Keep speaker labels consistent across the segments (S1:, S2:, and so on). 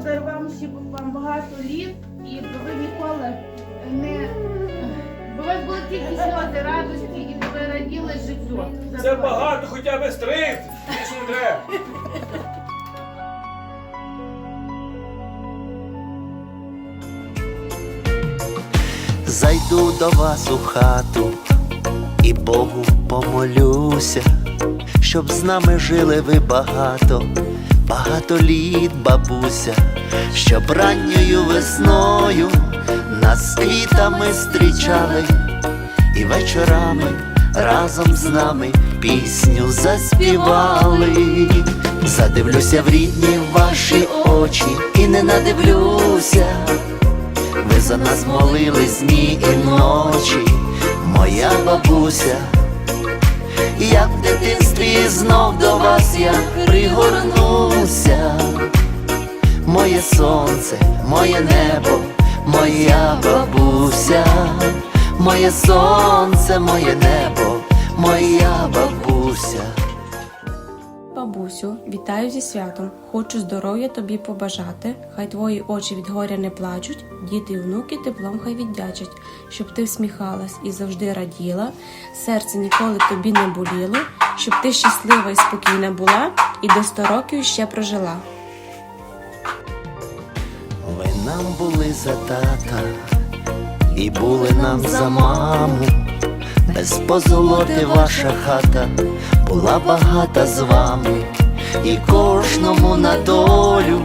S1: щоб Бог дарував ще вам багато літ, і ви ніколи не. Бо у вас були тільки сльози радості, і ви раділи життю.
S2: Це багато, хоча б стрит. Більше не треба.
S3: Зайду до вас у хату і Богу помолюся, щоб з нами жили ви багато, багато літ, бабуся, щоб ранньою весною нас з квітами зустрічали і вечорами разом з нами пісню заспівали. Задивлюся в рідні ваші очі і не надивлюся. Ви за нас молились дні і ночі, моя бабуся. Я в дитинстві знов до вас я пригорнуся. Моє сонце, моє небо, моя бабуся, моє сонце, моє небо, моя бабуся.
S4: Бабусю, вітаю зі святом. Хочу здоров'я тобі побажати. Хай твої очі від горя не плачуть, діти і внуки теплом хай віддячать, щоб ти всміхалась і завжди раділа, серце ніколи тобі не боліло, щоб ти щаслива і спокійна була, і до сто років ще прожила.
S3: Ви нам були за тата, і були нам за маму. Без позолоти ваша хата була багата з вами, і кожному на долю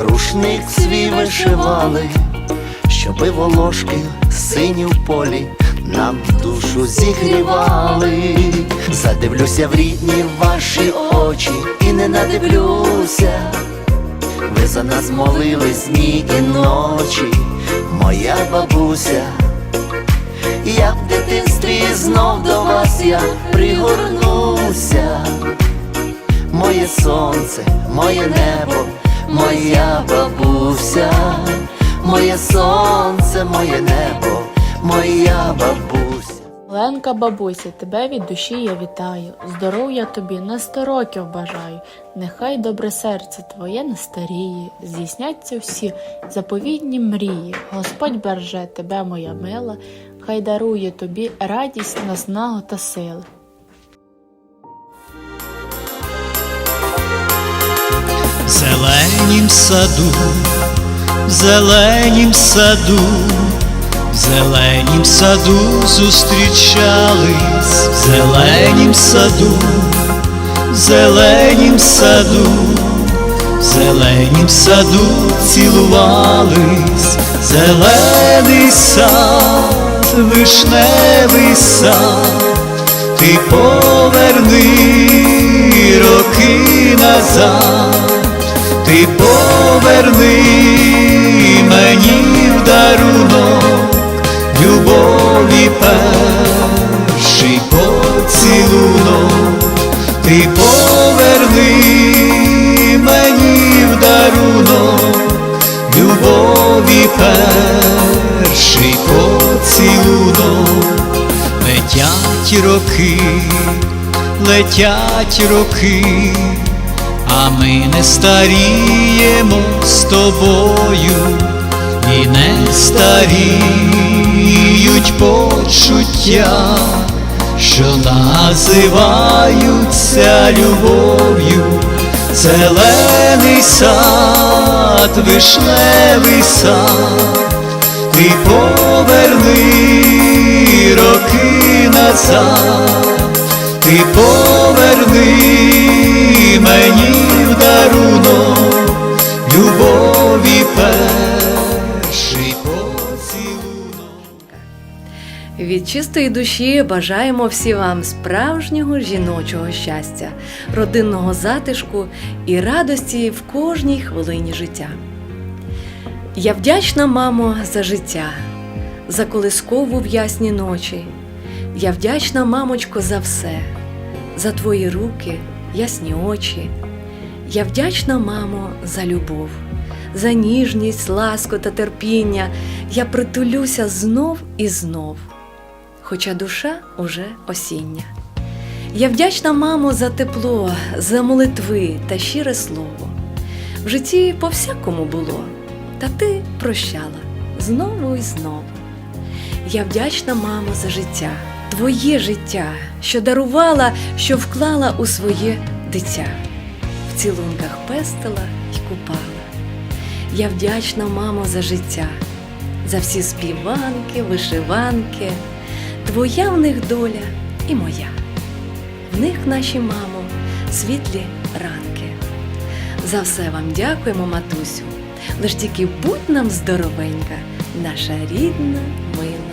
S3: рушник свій вишивали, щоби волошки сині в полі нам душу зігрівали. Задивлюся в рідні ваші очі і не надивлюся. Ви за нас молились дні і ночі, моя бабуся. Я в дитинстві знов до вас я пригорнуся. Моє сонце, моє небо, моя бабуся, моє сонце, моє небо, моя бабуся.
S5: Ленка бабуся, тебе від душі я вітаю. Здоров'я тобі на сто років бажаю. Нехай добре серце твоє не старіє, здійсняться всі заповідні мрії. Господь береже тебе, моя мила, хай дарує тобі радість, наснагу та сили.
S6: В зеленім саду, в зеленім саду, в зеленім саду зустрічались, в зеленім саду, в зеленім саду, в зеленім саду цілувались, зелений сад, вишневий сад, ти поверни роки назад, ти поверни мені в дарунок любові перший поцілунок, ти поверни Летять роки, летять роки, а ми не старіємо з тобою, і не старіють почуття, що називаються любов'ю, зелений сад, вишневий сад ти поверни роки назад, ти поверни мені в дарунок любові перший поцілунок.
S7: Від чистої душі бажаємо всі вам справжнього жіночого щастя, родинного затишку і радості в кожній хвилині життя. Я вдячна, мамо, за життя, за колискову в ясні ночі. Я вдячна, мамочко, за все, за твої руки, ясні очі. Я вдячна, мамо, за любов, за ніжність, ласку та терпіння. Я притулюся знов і знов, хоча душа уже осіння. Я вдячна, мамо, за тепло, за молитви та щире слово. В житті по всякому було, та ти прощала знову і знову. Я вдячна, мамо, за життя, твоє життя, що дарувала, що вклала у своє дитя, в цілунках пестила й купала. Я вдячна, мамо, за життя, за всі співанки, вишиванки, твоя в них доля і моя. В них наші мамо, світлі ранки. За все вам дякуємо, матусю. Лиш тільки будь нам здоровенька, наша рідна, мила